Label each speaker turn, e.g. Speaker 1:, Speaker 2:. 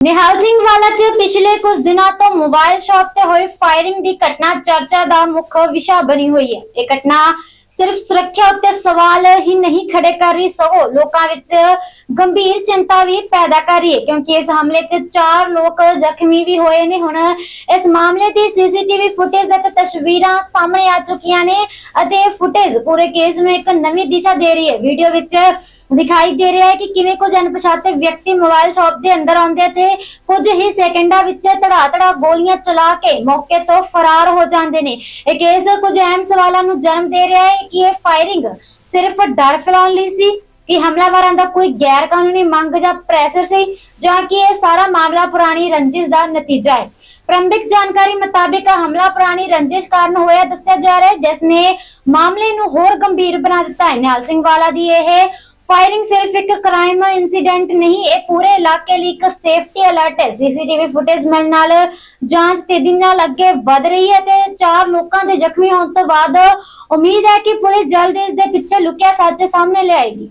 Speaker 1: ਨਿਹਾਲ ਸਿੰਘ ਵਾਲਾ ਚ ਪਿਛਲੇ ਕੁਝ ਦਿਨਾਂ ਤੋਂ ਮੋਬਾਈਲ ਸ਼ਾਪ ਤੇ ਹੋਈ ਫਾਇਰਿੰਗ ਦੀ ਘਟਨਾ, ਚਰਚਾ ਦਾ ਮੁੱਖ ਵਿਸ਼ਾ ਬਣੀ ਹੋਈ ਹੈ। ਇਹ ਘਟਨਾ ਸਿਰਫ ਸੁਰੱਖਿਆ ਉੱਤੇ ਸਵਾਲ ਹੀ ਨਹੀਂ ਖੜੇ ਕਰ ਰਹੀ, ਸਗੋਂ ਲੋਕਾਂ ਵਿੱਚ ਗੰਭੀਰ ਚਿੰਤਾ ਵੀ ਪੈਦਾ ਕਰ ਰਹੀ ਹੈ, ਕਿਉਂਕਿ ਇਸ ਹਮਲੇ 'ਚ ਚਾਰ ਲੋਕ ਜ਼ਖਮੀ ਵੀ ਹੋਏ ਨੇ। ਹੁਣ ਇਸ ਮਾਮਲੇ ਦੀ ਸੀਸੀਟੀਵੀ ਫੁਟੇਜ ਅਤੇ ਤਸਵੀਰਾਂ ਸਾਹਮਣੇ ਆ ਚੁੱਕੀਆਂ ਨੇ ਅਤੇ ਇਹ ਫੁਟੇਜ ਪੂਰੇ ਕੇਸ ਨੂੰ ਇੱਕ ਨਵੀਂ ਦਿਸ਼ਾ ਦੇ ਰਹੀ ਹੈ। ਵੀਡੀਓ ਵਿੱਚ ਦਿਖਾਈ ਦੇ ਰਿਹਾ ਹੈ ਕਿ ਕਿਵੇਂ ਕੁਝ ਅਣਪਛਾਤੇ ਵਿਅਕਤੀ ਮੋਬਾਈਲ ਸ਼ਾਪ ਦੇ ਅੰਦਰ ਆਉਂਦੇ ਤੇ ਕੁਝ ਹੀ ਸੈਕਿੰਡਾਂ ਵਿੱਚ ਧੜਾ-ਧੜਾ ਗੋਲੀਆਂ ਚਲਾ ਕੇ ਮੌਕੇ ਤੋਂ ਫਰਾਰ ਹੋ ਜਾਂਦੇ ਨੇ। ਇਹ ਕੇਸ ਕੁਝ ਅਹਿਮ ਸਵਾਲਾਂ ਨੂੰ ਜਨਮ ਦੇ ਰਿਹਾ ਹੈ। ਕਿ ਇਹ ਫਾਇਰਿੰਗ ਸਿਰਫ ਡਰ ਫੈਲਾਉਣ ਲਈ ਸੀ ਕਿ ਹਮਲਾਵਰਾਂ ਦਾ ਕੋਈ ਗੈਰ ਕਾਨੂੰਨੀ ਮੰਗ ਜਾਂ ਪ੍ਰੈਸ਼ਰ ਸੀ ਜਾਂ ਕਿ ਇਹ ਸਾਰਾ ਮਾਮਲਾ ਪੁਰਾਣੀ ਰੰਜਿਸ਼ ਦਾ ਨਤੀਜਾ ਹੈ। ਪ੍ਰਾਰੰਭਿਕ ਜਾਣਕਾਰੀ ਮੁਤਾਬਿਕ ਹਮਲਾ ਪੁਰਾਣੀ ਰੰਜਿਸ਼ ਕਾਰਨ ਹੋਇਆ ਦੱਸਿਆ ਜਾ ਰਿਹਾ ਹੈ, ਜਿਸ ਨੇ ਮਾਮਲੇ ਨੂੰ ਹੋਰ ਗੰਭੀਰ ਬਣਾ ਦਿੱਤਾ ਹੈ। ਨਿਹਾਲ ਸਿੰਘ ਵਾਲਾ ਦੀ ਇਹ ਫਾਇਰਿੰਗ ਸਿਰਫ ਇੱਕ ਕ੍ਰਾਈਮ ਇਨਸੀਡੈਂਟ ਨਹੀਂ, ਇਹ ਪੂਰੇ ਇਲਾਕੇ ਲਈ ਇੱਕ ਸੇਫਟੀ ਅਲਰਟ ਹੈ। ਸੀਸੀਟੀਵੀ ਫੁਟੇਜ ਮਿਲਣ ਨਾਲ ਜਾਂਚ ਤੇਜ਼ੀ ਨਾਲ ਅੱਗੇ ਵਧ ਰਹੀ ਹੈ ਤੇ ਚਾਰ ਲੋਕਾਂ ਦੇ ਜ਼ਖਮੀ ਹੋਣ ਤੋਂ ਬਾਅਦ ਉਮੀਦ ਹੈ ਕਿ ਪੁਲਿਸ ਜਲਦ ਇਸ ਦੇ ਪਿੱਛੇ ਲੁਕਿਆ ਸੱਚ ਸਾਹਮਣੇ ਲਿਆਏਗੀ।